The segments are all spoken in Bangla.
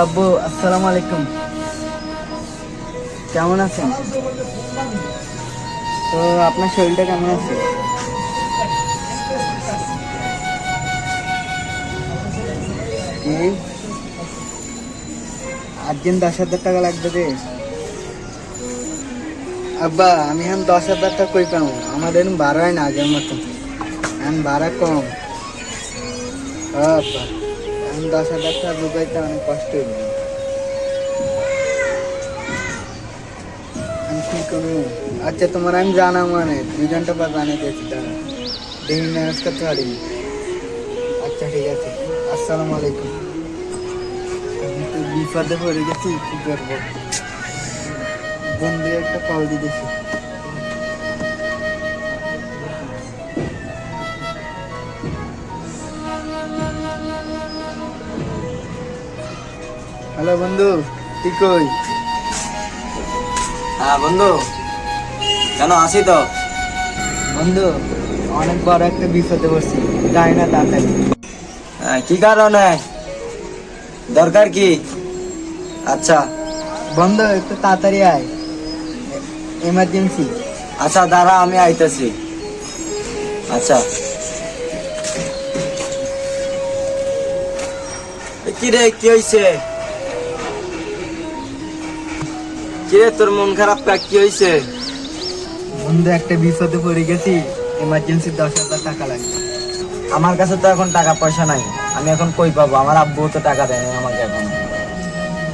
আব্বু, আসসালামু আলাইকুম। কেমন আছেন? তো আপনার শরীরটা কেমন আছে? আর্জেন্ট দশ হাজার টাকা লাগবে রে। আব্বা, আমি এখন দশ হাজার টাকা কই পাবো? আমাদের বারো হয় না আগের মতো। এখন ভাড়া কম। আব্বা। এখন দশ হাজার টাকা অনেক কষ্ট হইল আমি আচ্ছা তোমার আমি জানাম মানে দুজনটা পর জানাইতেছি দাঁড়া। দেখি ম্যানেজ করতে পারি আচ্ছা ঠিক আছে। আসসালামু আলাইকুম। বিপদে পড়ে গেছি, কি করব? বন্ধু একটা কল দিতেছি। হ্যালো বন্ধু তুই কই? হ্যাঁ বন্ধু কেন আসি তো? বন্ধু অনেক বড় একটা বিপদে পড়ছি যাই না তাড়াতাড়ি হ্যাঁ, কি কারণে? দরকার কি? আচ্ছা। বন্ধু একটু তাড়াতাড়ি আয়। এমার্জেন্সি আচ্ছা দাঁড়া আমি আইতেছি। আচ্ছা। কি রে কি হইছে? কি রে তোর মন খারাপ কা কি হইছে? বন্ধু, একটা বিপদে পড়ে গেছি। এমার্জেন্সি দশ হাজার টাকা লাগবে। আমার কাছে তো এখন টাকা পয়সা নাই। আমি এখন কই পাবো? আমার আব্বু তো টাকা দেয়নি আমাকে এখন।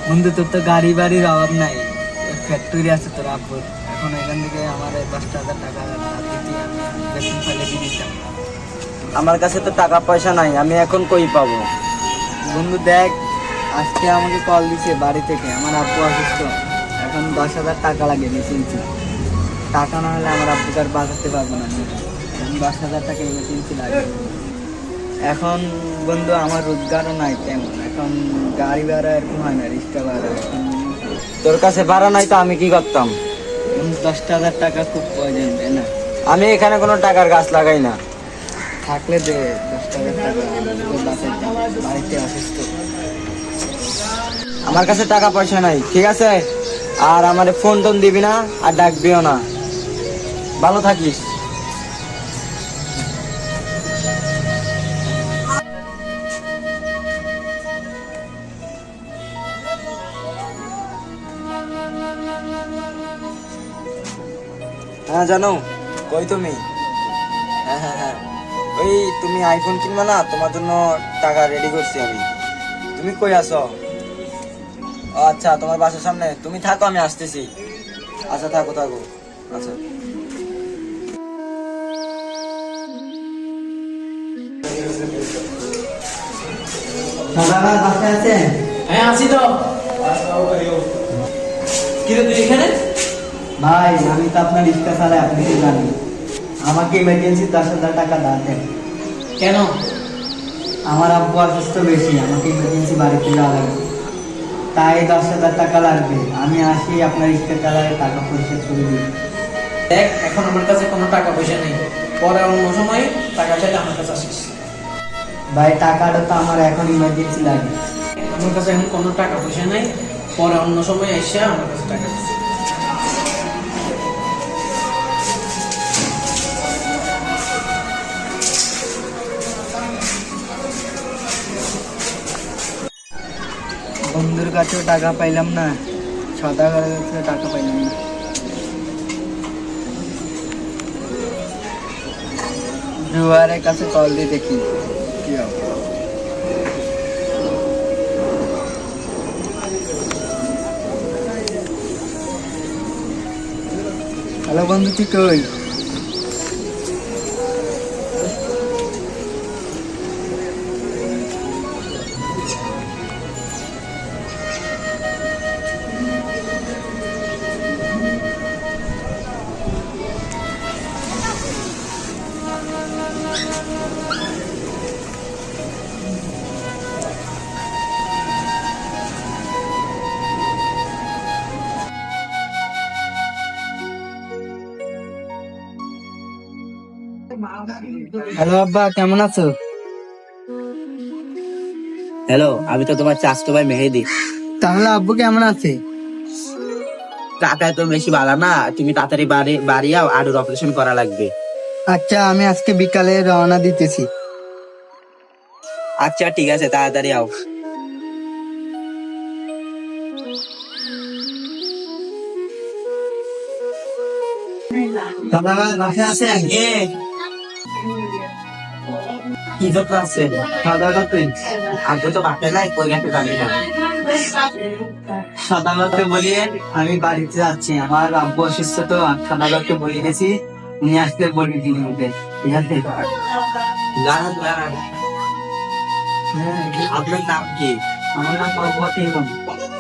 বন্ধু, তোর তো গাড়ি বাড়ির অভাব নাই। ফ্যাক্টরি আছে তোর আব্বুর। এখন এখান থেকে আমার দশ হাজার টাকা দিয়ে আমার কাছে তো টাকা পয়সা নাই। আমি এখন কই পাবো? বন্ধু, দেখ, আজকে আমাকে কল দিছে বাড়ি থেকে। আমার আব্বু অসুস্থ। এখন দশ হাজার টাকা লাগে এমার্জেন্সি টাকা না হলে আমার আব্বুকে আর বাঁচাতে পারব না। এখন দশ হাজার টাকা এমার্জেন্সি লাগে এখন বন্ধু, আমার রোজগারও নাই তেমন। এখন গাড়ি ভাড়া এরকম হয় না, রিক্সা ভাড়া এখন তোর কাছে ভাড়া নাই তো আমি কি করতাম? দশ হাজার টাকা খুব প্রয়োজন, তাই না? আমি এখানে কোনো টাকার গাছ লাগাই না। থাকলে দে, দশ টাকা। বাড়িতে অসুস্থ আমার কাছে টাকা পয়সা নাই, ঠিক আছে? আর আমার ফোন টোন দিবি না আর ডাকবিও না। ভালো থাকিস। হ্যাঁ জানো, কই তুমি? হ্যাঁ হ্যাঁ হ্যাঁ। ওই তুমি আইফোন কিনবা না, তোমার জন্য টাকা রেডি করছি আমি। তুমি কই ও আচ্ছা তোমার বাসার সামনে। তুমি থাকো আমি আসতেছি। আচ্ছা থাকো থাকো। আচ্ছা। হ্যাঁ আসি তো। কিরে তুই এখানে? ভাই আমি তো আপনার রিক্সা আপনি আমাকে ইমার্জেন্সি দশ হাজার টাকা দেন কেন? আমার আব্বু অসুস্থ বেশি আমাকে ইমার্জেন্সি বাড়িতে যাওয়া লাগবে। তাই দশ হাজার টাকা লাগবে। আমি আসি আপনার রিক্সা কালারে টাকা পয়সা করে দিই। দেখ এখন আমার কাছে কোনো টাকা পয়সা নেই। পরে অন্য সময় টাকা চাইলে আমার কাছে আসিস। ভাই টাকাটা তো আমার এখন ইমার্জেন্সি লাগে। আমার কাছে এখন কোনো টাকা পয়সা নেই। পরে অন্য সময় এসে আমার কাছে টাকা বন্ধুর কাছেও টাকা পাইলাম না, সদাগরের কাছেও টাকা পাইলাম না। জুয়ারের কাছে কল দিয়ে দেখি, কি হবে হ্যালো বন্ধু, তুই কই? হ্যালো আব্বা কেমন আছো? হ্যালো আমি তো তোমার চাষতো ভাই মেহেদি। তাহলে আব্বু কেমন আছে? টাকা তো বেশি বাড়া না তুমি তাড়াতাড়ি বাড়ি বাড়ি আও আরও অপারেশন করা লাগবে। আচ্ছা আমি আজকে বিকালে রওনা দিতেছি। আচ্ছা ঠিক আছে তাড়াতাড়ি আও। দাদা আছে। আগে তো বাড়তে নাই কই গেছে জানি না। সাদাবাদকে বলিয়ে আমি বাড়িতে যাচ্ছি আমার আব্বু অসুস্থ তো সাদাবাদকে বলে গেছি নিয়ে আসতে বলি দিন মধ্যে। ঠিক আছে দাঁড়ান আপনার নাম কি? আমার নাম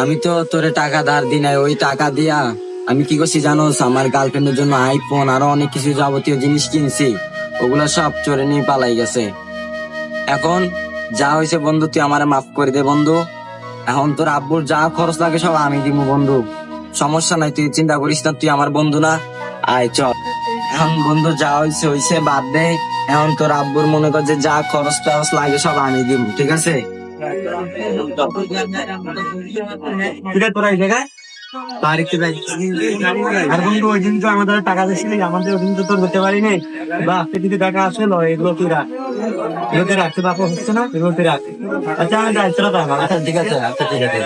আমি তো তোরে টাকা ধার দি নাই, ওই টাকা দিয়া আমি কি করছি জানো? আমার গার্লফ্রেন্ডের জন্য আইফোন আরও অনেক কিছু যাবতীয় জিনিস কিনছি। ওগুলা সব চোরে নিয়ে পালাই গেছে। এখন যা হয়েছে বন্ধু, তুই আমার মাফ করে দে বন্ধু। এখন তোর আব্বুর যা খরচ লাগে সব আমি দিব বন্ধু। সমস্যা নাই, তুই চিন্তা করিস না, তুই আমার বন্ধু না। আয়, চল। এখন বন্ধু, যা হয়েছে হয়েছে বাদ দে। এখন তোর আব্বুর মনে কর যে যা খরচ টরচ লাগে সব আমি দিব ঠিক আছে? তোরা এই জায়গায়। আর বন্ধু ওই দিন তো আমাদের টাকা দিয়েছিলি আমাদের ওই দিন তো তোর হতে পারিনি বা যদি টাকা আসলো, এগুলো তুই রাখ এগুলো রাখতে বাপা হচ্ছে না এগুলো তুই আচ্ছা আমি আচ্ছা ঠিক আছে আচ্ছা ঠিক আছে।